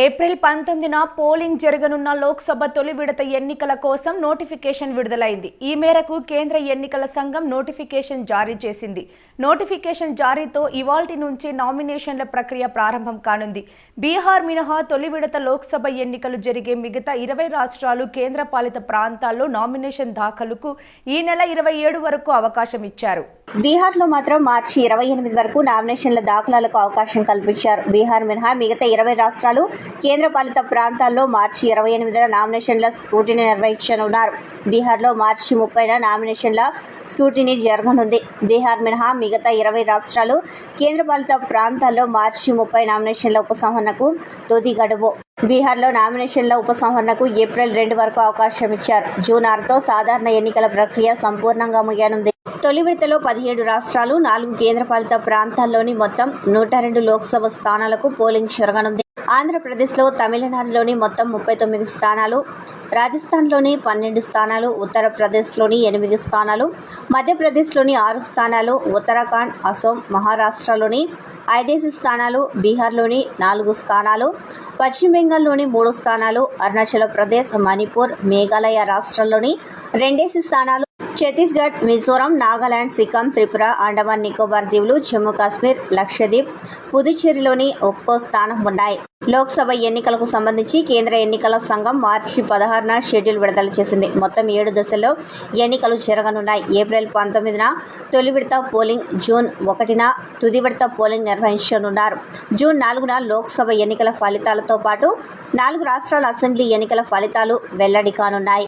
April పంతొమ్మిదిన polling జరగనున్న లోక్సభ తొలి విడత ఎన్నికల కోసం నోటిఫికేషన్ విడుదలైంది. ఈ మేరకు కేంద్ర ఎన్నికల సంఘం నోటిఫికేషన్ జారీ చేసింది. నోటిఫికేషన్ జారీతో ఇవాల్టి నుంచి నామినేషన్ల ప్రక్రియ ప్రారంభం కానుంది. బీహార్ మినహా తొలి విడత లోక్సభ ఎన్నికలు జరిగే మిగతా ఇరవై రాష్ట్రాలు కేంద్రపాలిత ప్రాంతాల్లో నామినేషన్ దాఖలుకు ఈ నెల ఇరవై ఏడు వరకు అవకాశం ఇచ్చారు. బీహార్లో మాత్రం మార్చి ఇరవై ఎనిమిది వరకు నామినేషన్ల దాఖలాలకు అవకాశం కల్పించారు. బీహార్ మినహా మిగతా ఇరవై రాష్ట్రాలు కేంద్రపాలిత ప్రాంతాల్లో మార్చి ఇరవై ఎనిమిదిన నామినేషన్ల స్క్రూటినీ నిర్వహించనున్నారు. బీహార్లో మార్చి ముప్పైన నామినేషన్ల స్క్రూటినీ జరగనుంది. బీహార్ మినహా మిగతా ఇరవై రాష్ట్రాలు కేంద్రపాలిత ప్రాంతాల్లో మార్చి ముప్పై నామినేషన్ల ఉపసంహరణకు తుది గడువు. బీహార్లో నామినేషన్ల ఉపసంహరణకు ఏప్రిల్ రెండు వరకు అవకాశం ఇచ్చారు. జూన్ ఆరుతో సాధారణ ఎన్నికల ప్రక్రియ సంపూర్ణంగా ముగియనుంది. తొలి విడతలో పదిహేడు రాష్ట్రాలు నాలుగు కేంద్రపాలిత ప్రాంతాల్లోని మొత్తం నూట రెండు లోక్సభ స్థానాలకు పోలింగ్ జరగనుంది. ఆంధ్రప్రదేశ్లో తమిళనాడులోని మొత్తం ముప్పై తొమ్మిది స్థానాలు రాజస్థాన్లోని పన్నెండు స్థానాలు ఉత్తరప్రదేశ్లోని ఎనిమిది స్థానాలు మధ్యప్రదేశ్లోని ఆరు స్థానాలు ఉత్తరాఖండ్ అసోం మహారాష్ట్రలోని ఐదేసి స్థానాలు బీహార్లోని నాలుగు స్థానాలు పశ్చిమ బెంగాల్లోని మూడు స్థానాలు అరుణాచల్ ప్రదేశ్ మణిపూర్ మేఘాలయ రాష్ట్రాల్లోని రెండేసి స్థానాలు ఛత్తీస్గఢ్ మిజోరం నాగాలాండ్ సిక్కిం త్రిపుర అండమాన్ నికోబార్ దీవులు జమ్మూ కాశ్మీర్ లక్షద్వీప్ పుదుచ్చేరిలోని ఒక్కో స్థానం ఉన్నాయి. లోక్సభ ఎన్నికలకు సంబంధించి కేంద్ర ఎన్నికల సంఘం మార్చి పదహారున షెడ్యూల్ విడుదల చేసింది. మొత్తం ఏడు దశల్లో ఎన్నికలు జరగనున్నాయి. ఏప్రిల్ పంతొమ్మిదిన తొలి విడత పోలింగ్ జూన్ ఒకటిన తుది విడత పోలింగ్ నిర్వహించనున్నారు. జూన్ నాలుగున లోక్సభ ఎన్నికల ఫలితాలతో పాటు నాలుగు రాష్ట్రాల అసెంబ్లీ ఎన్నికల ఫలితాలు వెల్లడి కానున్నాయి.